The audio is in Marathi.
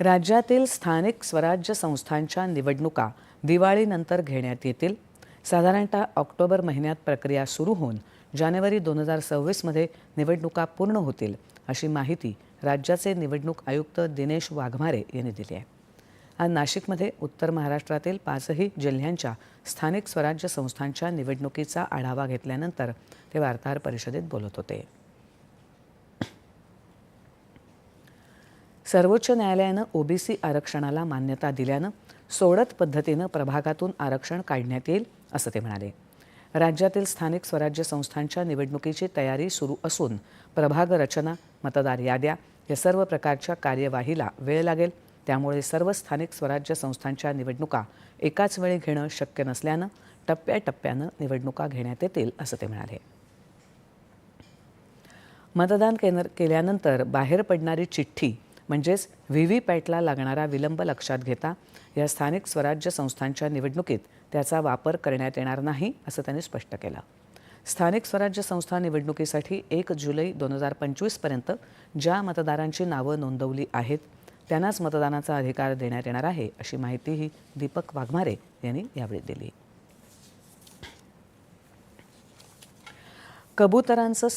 राज्यातील स्थानिक स्वराज्य संस्थांच्या निवडणुका दिवाळीनंतर घेण्यात येतील. साधारणतः ऑक्टोबर महिन्यात प्रक्रिया सुरू होऊन जानेवारी दोन हजार सव्वीसमध्ये निवडणुका पूर्ण होतील अशी माहिती राज्याचे निवडणूक आयुक्त दिनेश वाघमारे यांनी दिली आहे. आज नाशिकमध्ये उत्तर महाराष्ट्रातील पाचही जिल्ह्यांच्या स्थानिक स्वराज्य संस्थांच्या निवडणुकीचा आढावा घेतल्यानंतर ते वार्ताहर परिषदेत बोलत होते. सर्वोच्च न्यायालयानं ओबीसी आरक्षणाला मान्यता दिल्यानं सोडत पद्धतीनं प्रभागातून आरक्षण काढण्यात येईल असं ते म्हणाले. राज्यातील स्थानिक स्वराज्य संस्थांच्या निवडणुकीची तयारी सुरू असून प्रभाग रचना मतदार याद्या या सर्व प्रकारच्या कार्यवाहीला वेळ लागेल. त्यामुळे सर्व स्थानिक स्वराज्य संस्थांच्या निवडणुका एकाच वेळी घेणं शक्य नसल्यानं टप्प्याटप्प्यानं निवडणुका घेण्यात येतील असं ते म्हणाले. मतदान केंद्र केल्यानंतर बाहेर पडणारी चिठ्ठी म्हणजेच व्ही व्ही पॅटला लागणारा विलंब लक्षात घेता या स्थानिक स्वराज्य संस्थांच्या निवडणुकीत त्याचा वापर करण्यात येणार नाही असं त्यांनी स्पष्ट केलं. स्थानिक स्वराज्य संस्था निवडणुकीसाठी एक जुलै दोन हजार पंचवीसपर्यंत ज्या मतदारांची नावं नोंदवली आहेत त्यांनाच मतदानाचा अधिकार देण्यात येणार आहे अशी माहितीही दीपक वाघमारे यांनी यावेळी दिली. कबुतरांचं